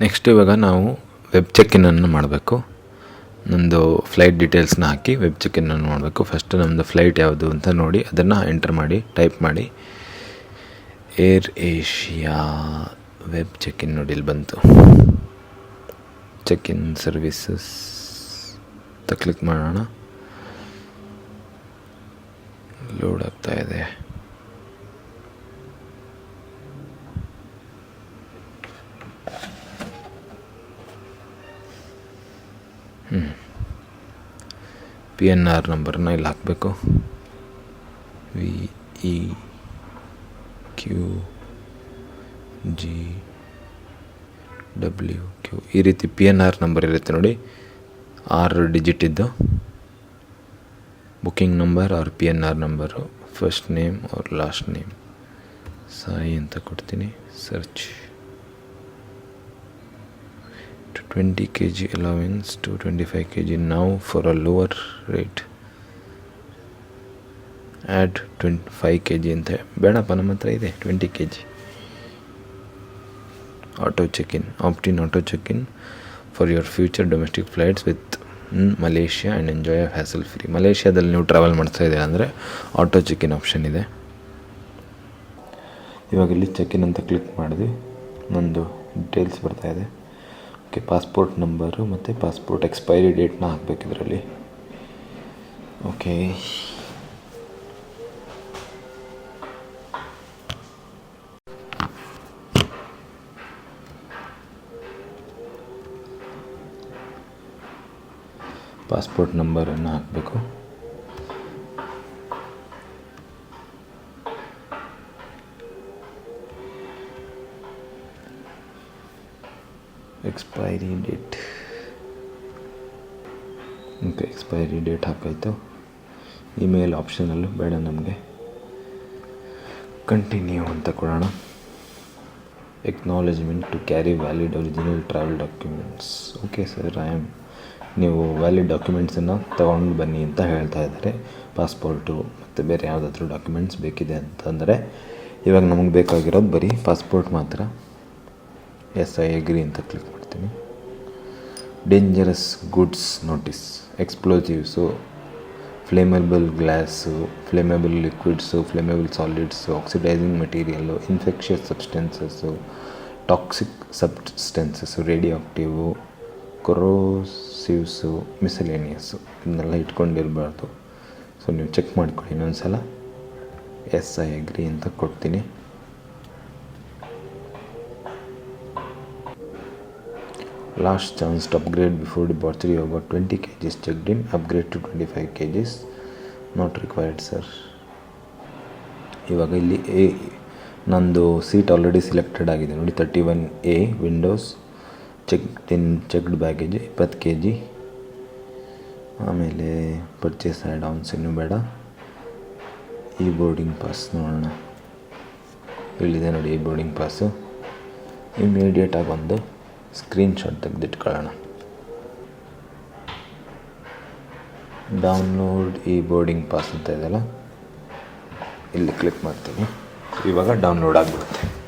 Next ಇವಾಗ ನಾವು web ಚೆಕ್-ಇನನ್ನು ಮಾಡಬೇಕು. ನಮ್ಮದು ಫ್ಲೈಟ್ ಡೀಟೇಲ್ಸ್ನ ಹಾಕಿ ವೆಬ್ ಚೆಕ್ಕಿನನ್ನು ಮಾಡಬೇಕು. ಫಸ್ಟ್ ನಮ್ಮದು ಫ್ಲೈಟ್ ಯಾವುದು ಅಂತ ನೋಡಿ, ಅದನ್ನು ಎಂಟರ್ ಮಾಡಿ ಟೈಪ್ ಮಾಡಿ. ಏರ್ ಏಷ್ಯಾ ವೆಬ್ ಚೆಕ್-ಇನ್ ನೋಡಿ ಇಲ್ಲಿ ಬಂತು. ಚೆಕ್-ಇನ್ ಸರ್ವಿಸಸ್ ಅಂತ ಕ್ಲಿಕ್ ಮಾಡೋಣ. ಲೋಡ್ ಆಗ್ತಾ ಇದೆ. ಪಿ ಎನ್ ಆರ್ ನಂಬರ್ನ ಇಲ್ಲಿ ಹಾಕಬೇಕು. V E Q G W Q ಈ ರೀತಿ ಪಿ ಎನ್ ಆರ್ ನಂಬರ್ ಇರುತ್ತೆ ನೋಡಿ. ಆರು ಡಿಜಿಟ್ ಇದ್ದು. Booking number or P N R number first name or last name Sai ಅಂತ ಕೊಡ್ತೀನಿ. Search to 20 kg allowance to 25 kg now for a lower rate. Add twenty five K G ಅಂತ ಬೇಡಪ್ಪ, ನಮ್ಮ ಹತ್ರ ಇದೆ twenty K G auto check opt in auto in for your future domestic flights with Malaysia and enjoy hassle free ಮಲೇಷ್ಯಾದಲ್ಲಿ ನೀವು travel ಮಾಡ್ತಾ ಇದ್ದೀರಾ ಅಂದರೆ auto checking option ಇದೆ. ಇವಾಗ ಇಲ್ಲಿ ಚೆಕ್ ಇನ್ ಅಂತ ಕ್ಲಿಕ್ ಮಾಡಿದ್ವಿ. ನಂದು ಡೀಟೇಲ್ಸ್ ಬರ್ತಾಯಿದೆ ಇದೆ. ಓಕೆ ಪಾಸ್ಪೋರ್ಟ್ ನಂಬರು ಮತ್ತು ಪಾಸ್ಪೋರ್ಟ್ ಎಕ್ಸ್ಪೈರಿ ಡೇಟ್ನ ಹಾಕಬೇಕು ಇದರಲ್ಲಿ. ಓಕೆ. ಪಾಸ್ಪೋರ್ಟ್ ನಂಬರನ್ನು ಹಾಕಬೇಕು. Expiry date okay expiry date ಹಾಕಾಯಿತು email ಆಪ್ಷನಲ್ಲೂ ಬೇಡ ನಮಗೆ. ಕಂಟಿನ್ಯೂ ಅಂತ ಕೊಡೋಣ. Acknowledgement to carry valid original travel documents okay sir I am ನೀವು ವ್ಯಾಲಿಡ್ ಡಾಕ್ಯುಮೆಂಟ್ಸನ್ನು ತೊಗೊಂಡು ಬನ್ನಿ ಅಂತ ಹೇಳ್ತಾ ಇದ್ದಾರೆ. ಪಾಸ್ಪೋರ್ಟು ಮತ್ತು ಬೇರೆ ಯಾವುದಾದ್ರೂ ಡಾಕ್ಯುಮೆಂಟ್ಸ್ ಬೇಕಿದೆ ಅಂತಂದರೆ ಇವಾಗ ನಮಗೆ ಬೇಕಾಗಿರೋದು ಬರೀ ಪಾಸ್ಪೋರ್ಟ್ ಮಾತ್ರ. ಎಸ್ ಐ ಅಗ್ರಿ ಅಂತ ಕ್ಲಿಕ್ ಮಾಡ್ತೀನಿ. Dangerous goods notice explosives flammable glass flammable liquids flammable solids oxidising material infectious substances toxic substances radioactive corrosives miscellaneous ಇದನ್ನೆಲ್ಲ ಇಟ್ಕೊಂಡಿರಬಾರ್ದು. ಸೊ ನೀವು ಚೆಕ್ ಮಾಡ್ಕೊಳ್ಳಿ ಇನ್ನೊಂದು ಸಲ ಎಸ್ ಐ ಅಗ್ರಿ ಅಂತ ಕೊಡ್ತೀನಿ. Last chance to upgrade before departure you have twenty K kgs checked to twenty five K Gs not required sir ಇವಾಗ ಇಲ್ಲಿ ಎ ನಂದು ಸೀಟ್ ಆಲ್ರೆಡಿ ಸಿಲೆಕ್ಟೆಡ್ ಆಗಿದೆ ನೋಡಿ thirty one A windows check in checked baggage ಇಪ್ಪತ್ತು K G ಆಮೇಲೆ purchase add ons ಇನ್ನೂ ಬೇಡ. ಈ ಬೋರ್ಡಿಂಗ್ ಪಾಸ್ ನೋಡೋಣ. ಇಲ್ಲಿದೆ ನೋಡಿ, ಈ ಬೋರ್ಡಿಂಗ್ ಪಾಸು ಇಮಿಡಿಯೇಟಾಗಿ ಒಂದು ಸ್ಕ್ರೀನ್ಶಾಟ್ ತೆಗೆದಿಟ್ಕೊಳ್ಳೋಣ. ಡೌನ್ಲೋಡ್ ಈ ಬೋರ್ಡಿಂಗ್ ಪಾಸ್ ಅಂತ ಇದೆಯಲ್ಲ? ಇಲ್ಲಿ ಕ್ಲಿಕ್ ಮಾಡ್ತೀನಿ. ಇವಾಗ ಡೌನ್ಲೋಡ್ ಆಗಿಬಿಡುತ್ತೆ.